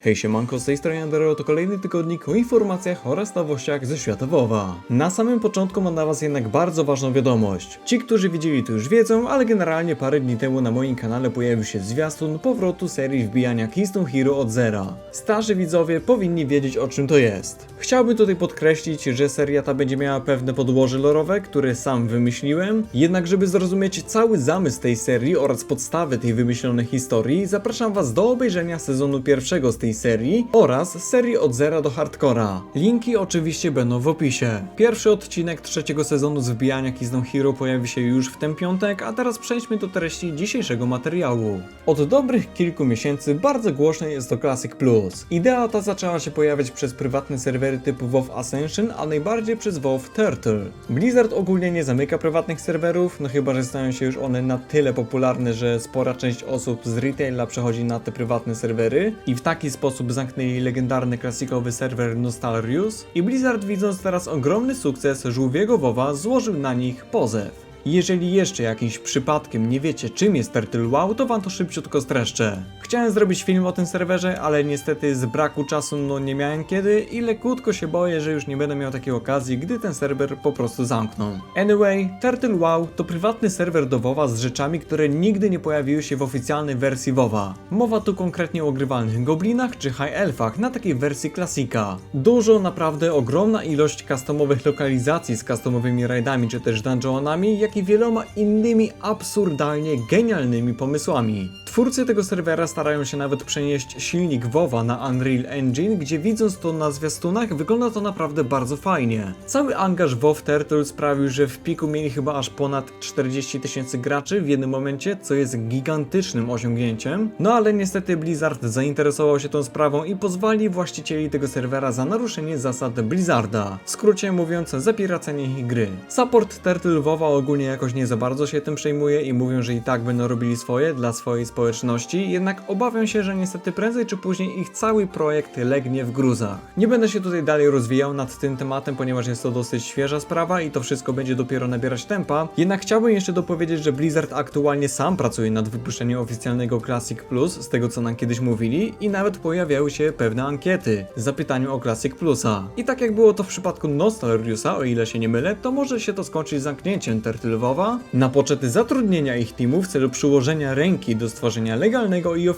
Hej siemanko, z tej strony Andero, to kolejny tygodnik o informacjach oraz nowościach ze świata WoWa. Na samym początku mam dla was jednak bardzo ważną wiadomość. Ci, którzy widzieli to już wiedzą, ale generalnie parę dni temu na moim kanale pojawił się zwiastun powrotu serii wbijania Keystone Hero od zera. Starzy widzowie powinni wiedzieć o czym to jest. Chciałbym tutaj podkreślić, że seria ta będzie miała pewne podłoże lorowe, które sam wymyśliłem, jednak żeby zrozumieć cały zamysł tej serii oraz podstawy tej wymyślonej historii, zapraszam was do obejrzenia sezonu pierwszego z tej serii oraz serii od zera do hardcora. Linki oczywiście będą w opisie. Pierwszy odcinek trzeciego sezonu z wbijania Keystone Hero pojawi się już w ten piątek, a teraz przejdźmy do treści dzisiejszego materiału. Od dobrych kilku miesięcy bardzo głośny jest to Classic Plus. Idea ta zaczęła się pojawiać przez prywatne serwery typu WoW Ascension, a najbardziej przez WoW Turtle. Blizzard ogólnie nie zamyka prywatnych serwerów, no chyba, że stają się już one na tyle popularne, że spora część osób z retaila przechodzi na te prywatne serwery i w taki sposób zamknęli legendarny klasikowy serwer Nostalrius i Blizzard widząc teraz ogromny sukces żółwiego WoWa złożył na nich pozew. Jeżeli jeszcze jakimś przypadkiem nie wiecie czym jest Turtle WoW, to wam to szybciutko streszczę. Chciałem zrobić film o tym serwerze, ale niestety z braku czasu no nie miałem kiedy i lekutko się boję, że już nie będę miał takiej okazji, gdy ten serwer po prostu zamkną. Anyway, Turtle WoW to prywatny serwer do WoWa z rzeczami, które nigdy nie pojawiły się w oficjalnej wersji WoWa. Mowa tu konkretnie o grywalnych goblinach czy high elfach na takiej wersji klasika. Dużo, naprawdę ogromna ilość customowych lokalizacji z customowymi raidami czy też dungeonami, jak i wieloma innymi absurdalnie genialnymi pomysłami. Twórcy tego serwera starają się nawet przenieść silnik WoWa na Unreal Engine, gdzie widząc to na zwiastunach wygląda to naprawdę bardzo fajnie. Cały angaż WoW Turtle sprawił, że w piku mieli chyba aż ponad 40 tysięcy graczy w jednym momencie, co jest gigantycznym osiągnięciem. No ale niestety Blizzard zainteresował się tą sprawą i pozwali właścicieli tego serwera za naruszenie zasad Blizzarda. W skrócie mówiąc, za piracenie ich gry. Support Turtle WoWa ogólnie jakoś nie za bardzo się tym przejmuje i mówią, że i tak będą robili swoje dla swojej społeczności, jednak obawiam się, że niestety prędzej czy później ich cały projekt legnie w gruzach. Nie będę się tutaj dalej rozwijał nad tym tematem, ponieważ jest to dosyć świeża sprawa i to wszystko będzie dopiero nabierać tempa, jednak chciałbym jeszcze dopowiedzieć, że Blizzard aktualnie sam pracuje nad wypuszczeniem oficjalnego Classic Plus, z tego co nam kiedyś mówili, i nawet pojawiały się pewne ankiety z zapytaniem o Classic Plusa. I tak jak było to w przypadku Nostalriusa, o ile się nie mylę, to może się to skończyć zamknięciem Turtlewowa na poczet zatrudnienia ich teamu w celu przyłożenia ręki do stworzenia legalnego i oficjalnego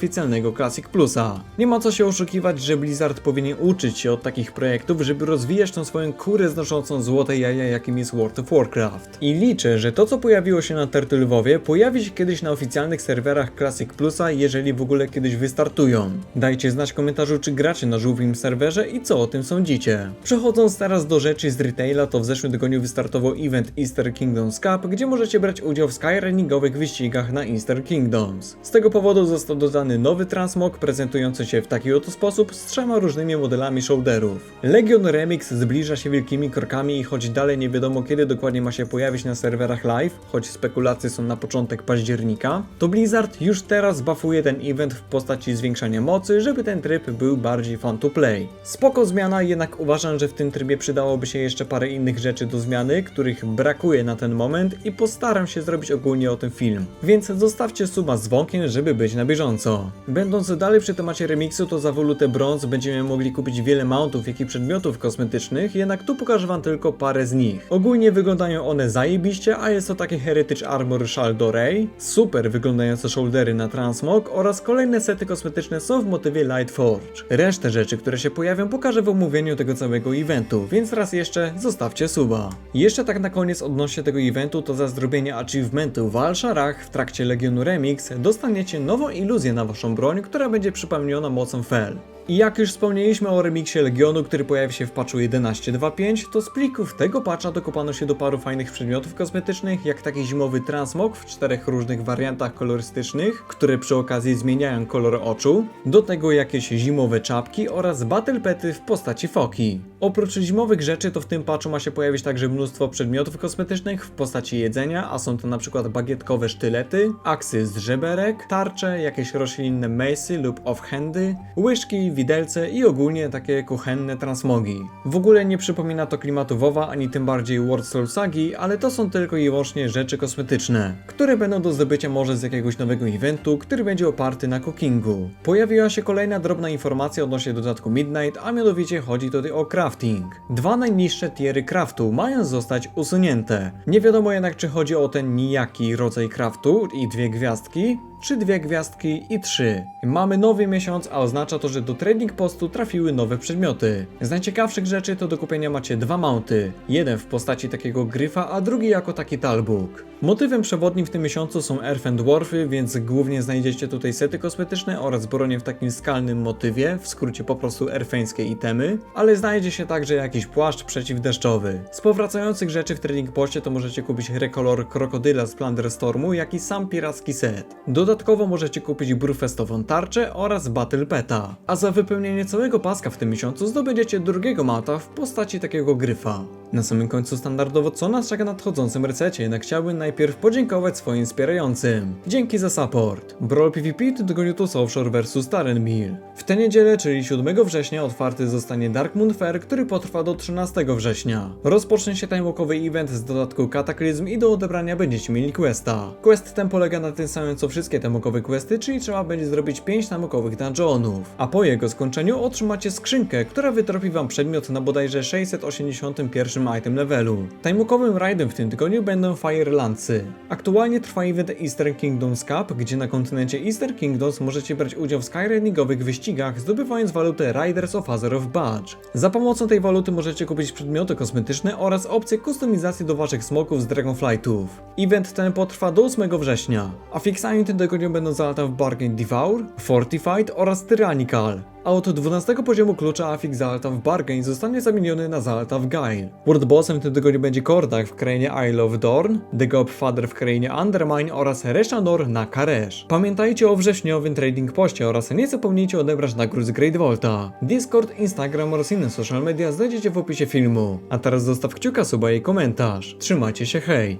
Classic Plusa. Nie ma co się oszukiwać, że Blizzard powinien uczyć się od takich projektów, żeby rozwijać tą swoją kurę znoszącą złote jaja, jakim jest World of Warcraft. I liczę, że to co pojawiło się na Turtlewowie pojawi się kiedyś na oficjalnych serwerach Classic Plusa, jeżeli w ogóle kiedyś wystartują. Dajcie znać w komentarzu, czy gracie na żółwim serwerze i co o tym sądzicie. Przechodząc teraz do rzeczy z retaila, to w zeszłym tygodniu wystartował event Easter Kingdoms Cup, gdzie możecie brać udział w skyrunningowych wyścigach na Easter Kingdoms. Z tego powodu został dodany nowy transmog prezentujący się w taki oto sposób z trzema różnymi modelami shoulderów. Legion Remix zbliża się wielkimi krokami i choć dalej nie wiadomo kiedy dokładnie ma się pojawić na serwerach live, choć spekulacje są na początek października, to Blizzard już teraz buffuje ten event w postaci zwiększania mocy, żeby ten tryb był bardziej fun to play. Spoko zmiana, jednak uważam, że w tym trybie przydałoby się jeszcze parę innych rzeczy do zmiany, których brakuje na ten moment i postaram się zrobić ogólnie o tym film. Więc zostawcie suba z dzwonkiem, żeby być na bieżąco. Będąc dalej przy temacie remiksu, to za walutę brąz będziemy mogli kupić wiele mountów, jak i przedmiotów kosmetycznych, jednak tu pokażę wam tylko parę z nich. Ogólnie wyglądają one zajebiście, a jest to taki Heritage Armor Shal Dorey, super wyglądające shouldery na Transmog oraz kolejne sety kosmetyczne są w motywie Light Forge. Resztę rzeczy, które się pojawią pokażę w omówieniu tego całego eventu, więc raz jeszcze zostawcie suba. Jeszcze tak na koniec odnośnie tego eventu, to za zrobienie achievementu w Al-Sharach w trakcie Legionu Remix dostaniecie nową iluzję na waszą broń, która będzie przypomniona mocą Fel. I jak już wspomnieliśmy o remiksie Legionu, który pojawi się w patchu 11.2.5, to z plików tego patcha dokopano się do paru fajnych przedmiotów kosmetycznych, jak taki zimowy transmog w czterech różnych wariantach kolorystycznych, które przy okazji zmieniają kolor oczu, do tego jakieś zimowe czapki oraz battle pety w postaci foki. Oprócz zimowych rzeczy, to w tym patchu ma się pojawić także mnóstwo przedmiotów kosmetycznych w postaci jedzenia, a są to przykład bagietkowe sztylety, aksy z żeberek, tarcze, jakieś roślinne mace'y lub offhandy, łyżki, widelce i ogólnie takie kuchenne transmogi. W ogóle nie przypomina to klimatu WoWa, ani tym bardziej World Soul Sagi, ale to są tylko i wyłącznie rzeczy kosmetyczne, które będą do zdobycia może z jakiegoś nowego eventu, który będzie oparty na cookingu. Pojawiła się kolejna drobna informacja odnośnie dodatku Midnight, a mianowicie chodzi tutaj o crafting. Dwa najniższe tiery craftu mają zostać usunięte. Nie wiadomo jednak czy chodzi o ten nijaki rodzaj craftu i dwie gwiazdki, czy dwie gwiazdki i trzy. Mamy nowy miesiąc, a oznacza to, że do trading postu trafiły nowe przedmioty. Z najciekawszych rzeczy to do kupienia macie dwa mounty. Jeden w postaci takiego gryfa, a drugi jako taki talbuk. Motywem przewodnim w tym miesiącu są Earth and Dwarfy, więc głównie znajdziecie tutaj sety kosmetyczne oraz bronie w takim skalnym motywie, w skrócie po prostu erfeńskie itemy, ale znajdzie się także jakiś płaszcz przeciwdeszczowy. Z powracających rzeczy w trading poście to możecie kupić rekolor krokodyla z Plunder Stormu, jak i sam piracki set. Dodatkowo możecie kupić brufestową tarczę oraz Battle Peta. A za wypełnienie całego paska w tym miesiącu zdobędziecie drugiego mata w postaci takiego gryfa. Na samym końcu standardowo co nas czeka na nadchodzącym resecie, jednak chciałbym najpierw podziękować swoim wspierającym. Dzięki za support. Brawl PvP to tygodniu Tusa Offshore vs Tarenmil. W tę niedzielę, czyli 7 września otwarty zostanie Dark Moon Fair, który potrwa do 13 września. Rozpocznie się timewalkowy event z dodatku Kataklizm i do odebrania będziecie mieli questa. Quest ten polega na tym samym co wszystkie timewalkowe questy, czyli trzeba będzie zrobić 5 timewalkowych dungeonów. A po jego skończeniu otrzymacie skrzynkę, która wytropi wam przedmiot na bodajże 681 item levelu. Timewalkowym rajdem w tym tygodniu będą Firelandsy. Aktualnie trwa event Eastern Kingdoms Cup, gdzie na kontynencie Eastern Kingdoms możecie brać udział w skyrainingowych wyścigach, zdobywając walutę Riders of Azeroth Badge. Za pomocą tej waluty możecie kupić przedmioty kosmetyczne oraz opcje kustomizacji do waszych smoków z Dragonflightów. Event ten potrwa do 8 września, a fixami tym tygodniu będą zalata w Bargain Devour, Fortified oraz Tyrannical. A od 12 poziomu klucza Afik Zalta w Bargain zostanie zamieniony na Zalta w Gail. World Bossem w tym tygodniu będzie Kordak w krainie Isle of Dorn, The Godfather w krainie Undermine oraz Reshanor na Karesz. Pamiętajcie o wrześniowym trading poście oraz nie zapomnijcie odebrać nagród z Great Volta. Discord, Instagram oraz inne social media znajdziecie w opisie filmu. A teraz zostaw kciuka, suba i komentarz. Trzymajcie się, hej!